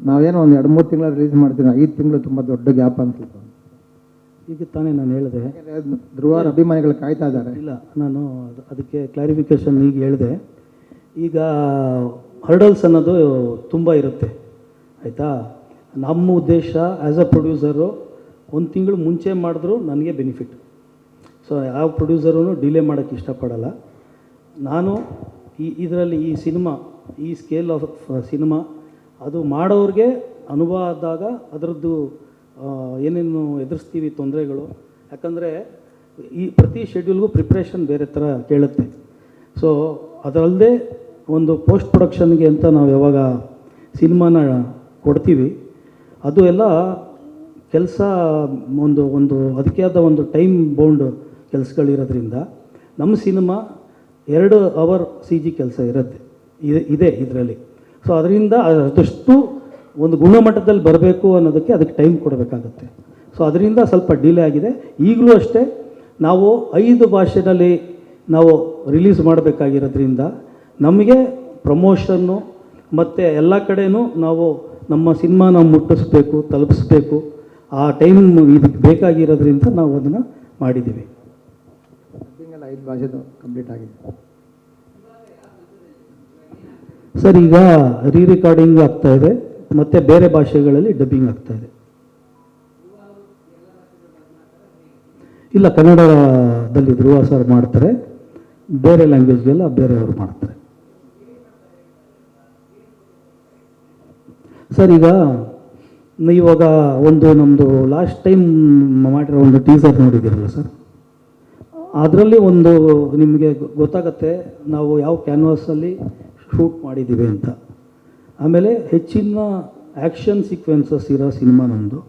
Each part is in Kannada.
ನಾವೇನೋ ಒಂದು ಎರಡು ಮೂರು ತಿಂಗಳು ರಿಲೀಸ್ ಮಾಡ್ತೀವಿ ಐದು ತಿಂಗಳು ತುಂಬ ದೊಡ್ಡ ಗ್ಯಾಪ್ ಅನ್ಸುತ್ತೆ ಈಗ ತಾನೇ ನಾನು ಹೇಳಿದೆ. ಧ್ರುವಾರ ಅಭಿಮಾನಿಗಳು ಕಾಯ್ತಾ ಇದ್ದಾರೆ. ಇಲ್ಲ ನಾನು ಅದು- ಅದಕ್ಕೆ ಕ್ಲಾರಿಫಿಕೇಶನ್ ಈಗ ಹೇಳಿದೆ. ಈಗ ಹರ್ಡಲ್ಸ್ ಅನ್ನೋದು ತುಂಬ ಇರುತ್ತೆ. ಆಯಿತಾ? ನಮ್ಮ ಉದ್ದೇಶ ಆ್ಯಸ್ ಅ ಪ್ರೊಡ್ಯೂಸರು ಒಂದು ತಿಂಗಳು ಮುಂಚೆ ಮಾಡಿದ್ರು ನನಗೆ ಬೆನಿಫಿಟ್ ಸೊ ಯಾವ ಪ್ರೊಡ್ಯೂಸರೂ ಡಿಲೇ ಮಾಡೋಕ್ಕೆ ಇಷ್ಟಪಡಲ್ಲ. ನಾನು ಈ ಇದರಲ್ಲಿ ಈ ಸಿನಿಮಾ ಈ ಸ್ಕೇಲ್ ಆಫ್ ಸಿನಿಮಾ ಅದು ಮಾಡೋರಿಗೆ ಅನುಭವ ಆದಾಗ ಅದರದ್ದು ಏನೇನು ಎದುರಿಸ್ತೀವಿ ತೊಂದರೆಗಳು. ಯಾಕಂದರೆ ಈ ಪ್ರತಿ ಶೆಡ್ಯೂಲ್ಗೂ ಪ್ರಿಪ್ರೇಷನ್ ಬೇರೆ ಥರ ಕೇಳುತ್ತೆ. ಸೊ, ಅದರಲ್ಲದೆ ಒಂದು ಪೋಸ್ಟ್ ಪ್ರೊಡಕ್ಷನ್ಗೆ ಅಂತ ನಾವು ಯಾವಾಗ ಸಿನಿಮಾನ ಕೊಡ್ತೀವಿ, ಅದು ಎಲ್ಲ ಕೆಲಸ ಒಂದು ಒಂದು ಅದಕ್ಕೆ ಆದ ಒಂದು ಟೈಮ್ ಬೌಂಡ್ ಕೆಲಸಗಳಿರೋದ್ರಿಂದ ನಮ್ಮ ಸಿನಿಮಾ ಎರಡು ಅವರ್ ಸಿ ಜಿ ಕೆಲಸ ಇರುತ್ತೆ. ಇದೆ ಇದರಲ್ಲಿ. ಸೊ ಅದರಿಂದ ಅದಷ್ಟು ಒಂದು ಗುಣಮಟ್ಟದಲ್ಲಿ ಬರಬೇಕು ಅನ್ನೋದಕ್ಕೆ ಅದಕ್ಕೆ ಟೈಮ್ ಕೊಡಬೇಕಾಗುತ್ತೆ. ಸೊ ಅದರಿಂದ ಸ್ವಲ್ಪ ಡಿಲೇ ಆಗಿದೆ. ಈಗಲೂ ಅಷ್ಟೇ ನಾವು ಐದು ಭಾಷೆಯಲ್ಲಿ ನಾವು ರಿಲೀಸ್ ಮಾಡಬೇಕಾಗಿರೋದ್ರಿಂದ ನಮಗೆ ಪ್ರಮೋಷನ್ನು ಮತ್ತು ಎಲ್ಲ ಕಡೆಯೂ ನಾವು ನಮ್ಮ ಸಿನಿಮಾನ ಮುಟ್ಟಿಸ್ಬೇಕು, ತಲುಪಿಸ್ಬೇಕು. ಆ ಟೈಮ್ ಇದಕ್ಕೆ ಬೇಕಾಗಿರೋದ್ರಿಂದ ನಾವು ಅದನ್ನು ಮಾಡಿದ್ದೀವಿ. ಐದು ಭಾಷೆದು ಕಂಪ್ಲೀಟ್ ಆಗಿದೆ. ಸರ್, ಈಗ ರೀ ರೆಕಾರ್ಡಿಂಗ್ ಆಗ್ತಾ ಇದೆ, ಮತ್ತು ಬೇರೆ ಭಾಷೆಗಳಲ್ಲಿ ಡಬ್ಬಿಂಗ್ ಆಗ್ತಾ ಇದೆ. ಇಲ್ಲ, ಕನ್ನಡದಲ್ಲಿ ಧ್ರುವ ಸರ್ ಮಾಡ್ತಾರೆ, ಬೇರೆ ಲ್ಯಾಂಗ್ವೇಜ್ಗೆಲ್ಲ ಬೇರೆಯವರು ಮಾಡ್ತಾರೆ. ಸರ್, ಈಗ ಇವಾಗ ಒಂದು ನಮ್ಮದು ಲಾಸ್ಟ್ ಟೈಮ್ ಮಾಡಿರೋ ಒಂದು ಟೀಸರ್ ನೋಡಿದ್ದೀರಲ್ಲ ಸರ್ ಅದರಲ್ಲಿ ಒಂದು ನಿಮಗೆ ಗೊತ್ತಾಗತ್ತೆ, ನಾವು ಯಾವ ಕ್ಯಾನ್ವಾಸಲ್ಲಿ ಶೂಟ್ ಮಾಡಿದ್ದೀವಿ ಅಂತ. ಆಮೇಲೆ ಹೆಚ್ಚಿನ ಆ್ಯಕ್ಷನ್ ಸೀಕ್ವೆನ್ಸಸ್ ಇರೋ ಸಿನಿಮಾ ನಮ್ಮದು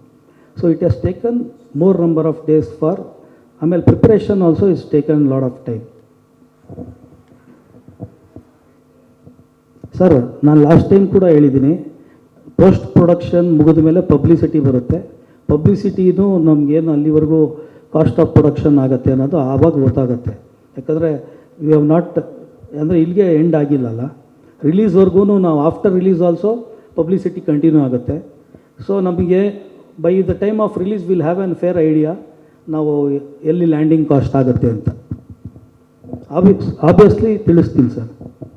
so it has taken more number of days for ಆಮೇಲೆ preparation also is taken lot of time sir ನಾನು ಲಾಸ್ಟ್ ಟೈಮ್ ಕೂಡ ಹೇಳಿದ್ದೀನಿ. ಪೋಸ್ಟ್ ಪ್ರೊಡಕ್ಷನ್ ಮುಗಿದ ಮೇಲೆ ಪಬ್ಲಿಸಿಟಿ ಬರುತ್ತೆ. ಪಬ್ಲಿಸಿಟಿನೂ ನಮಗೇನು ಅಲ್ಲಿವರೆಗೂ ಕಾಸ್ಟ್ ಆಫ್ ಪ್ರೊಡಕ್ಷನ್ ಆಗುತ್ತೆ ಅನ್ನೋದು ಆವಾಗ ಗೊತ್ತಾಗುತ್ತೆ. ಯಾಕಂದರೆ ವಿ ಹ್ಯಾವ್ ನಾಟ್ ಅಂದರೆ ಇಲ್ಲಿಗೆ ಎಂಡ್ ಆಗಿಲ್ಲಲ್ಲ ರಿಲೀಸ್ವರೆಗೂ ನಾವು after release also publicity continue ಆಗುತ್ತೆ. ಸೊ ನಮಗೆ by the time of release will have an fair idea ನಾವು ಎಲ್ಲಿ ಲ್ಯಾಂಡಿಂಗ್ ಕಾಸ್ಟ್ ಆಗುತ್ತೆ ಅಂತ. ಆಬ್ವಿಯಸ್ಲಿ ತಿಳಿಸ್ತೀನಿ ಸರ್.